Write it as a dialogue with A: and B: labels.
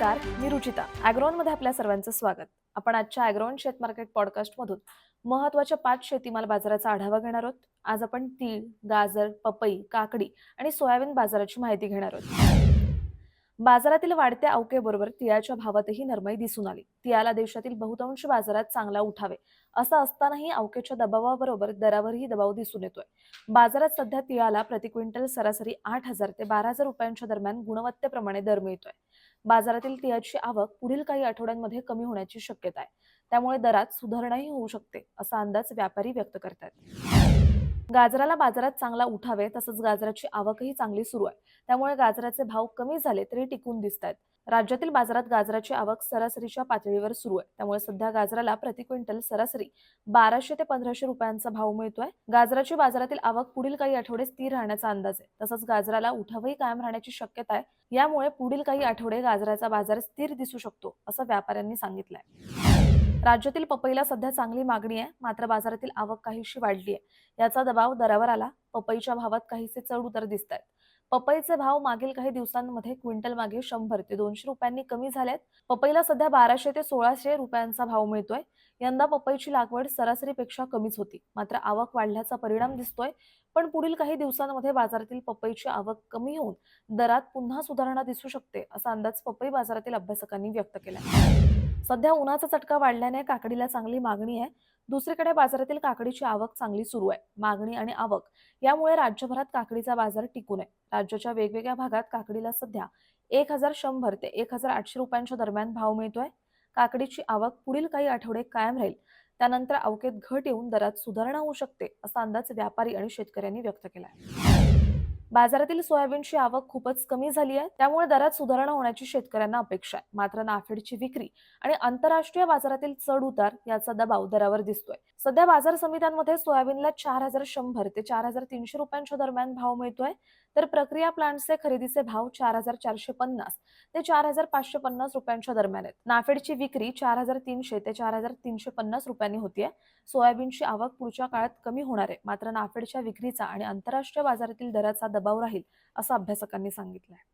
A: नमस्कार मी रुचिता. मध्ये आपल्या सर्वांचं स्वागत. आपण आजच्या अॅग्रोन शेत मार्केट पॉडकास्टमधून महत्त्वाच्या पाच शेतीमाल बाजाराचा आढावा घेणार आहोत. आज आपण तीळ गाजर पपई काकडी आणि सोयाबीन बाजाराची माहिती घेणार आहोत. बाजारातील वाढत्या अवकेबरोबर तिळाच्या भावातही नरमाई दिसून आली. तिळाला देशातील बहुतांश बाजारात चांगला उठावे असं असतानाही अवकेच्या दबावाबरोबर दरावरही दबाव दिसून येतोय. बाजारात सध्या तिळाला प्रति क्विंटल सरासरी आठ हजार ते बारा हजार रुपयांच्या दरम्यान गुणवत्तेप्रमाणे दर मिळतोय. बाजारातील तिळाची आवक पुढील काही आठवड्यांमध्ये कमी होण्याची शक्यता आहे. त्यामुळे दरात सुधारणाही होऊ शकते असा अंदाज व्यापारी व्यक्त करतात. गाजराला बाजारात चांगला उठावे तसंच गाजराची आवकही चांगली सुरू आहे. त्यामुळे गाजराचे भाव कमी झाले तरी टिकून दिसत आहेत राज्यातील बाजारात गाजराची आवक सरासरीच्या पातळीवर सुरू आहे. त्यामुळे सध्या गाजराला प्रति क्विंटल सरासरी बाराशे ते पंधराशे रुपयांचा भाव मिळतोय. गाजराची बाजारातील आवक पुढील काही आठवडे स्थिर राहण्याचा अंदाज आहे. तसंच गाजराला उठावही कायम राहण्याची शक्यता आहे. यामुळे पुढील काही आठवडे गाजराचा बाजार स्थिर दिसू शकतो असं व्यापाऱ्यांनी सांगितलंय. राज्यातील पपईला सध्या चांगली मागणी आहे मात्र बाजारातील आवक काहीशी वाढली आहे. याचा दबाव दरावर आला. पपईच्या भावात काहीसे चढ उतर दिसत आहेत पपईचे भाव मागील काही दिवसांमध्ये क्विंटल मागे शंभर ते दोनशे रुपयांनी कमी झालेत. पपईला सध्या बाराशे ते सोळाशे रुपयांचा भाव मिळतोय. यंदा पपईची लागवड सरासरीपेक्षा कमीच होती. मात्र आवक वाढल्याचा परिणाम दिसतोय. पण पुढील काही दिवसांमध्ये बाजारातील पपईची आवक कमी होऊन दरात पुन्हा सुधारणा दिसू शकते असा अंदाज पपई बाजारातील अभ्यासकांनी व्यक्त केला सध्या उन्हाचा चटका वाढल्याने काकडीला चांगली मागणी आहे. दुसरीकडे बाजारातील काकडीची आवक चांगली सुरू आहे. मागणी आणि आवक यामुळे राज्यभरात काकडीचा बाजार टिकून आहे. राज्याच्या वेगवेगळ्या भागात काकडीला सध्या एक हजार शंभर ते एक हजार आठशे रुपयांच्या दरम्यान भाव मिळतोय. काकडीची आवक पुढील काही आठवडे कायम राहील. त्यानंतर अवकेत घट येऊन दरात सुधारणा होऊ शकते असा अंदाज व्यापारी आणि शेतकऱ्यांनी व्यक्त केला आहे बाजारातील सोयाबीनची आवक खूपच कमी झाली आहे. त्यामुळे दरात सुधारणा होण्याची शेतकऱ्यांना अपेक्षा आहे. मात्र नाफेडची विक्री आणि आंतरराष्ट्रीय बाजारातील चढ उतार याचा दबाव दरावर दिसतोय. सध्या बाजार समित्यांमध्ये सोयाबीनला चार हजार शंभर ते चार हजार तीनशे रुपयांच्या दरम्यान भाव मिळतोय. तर प्रक्रिया प्लांटचे खरेदीचे भाव चार हजार चारशे पन्नास. ते चार हजार पाचशे पन्नास रुपयांच्या दरम्यान आहेत. नाफेडची विक्री चार हजार तीनशे ते चार हजार तीनशे पन्नास रुपयांनी होतीये. सोयाबीनची आवक पुढच्या काळात कमी होणार आहे. मात्र नाफेडच्या विक्रीचा आणि आंतरराष्ट्रीय बाजारातील दराचा दबाव राहील असं अभ्यासकांनी सांगितलंय.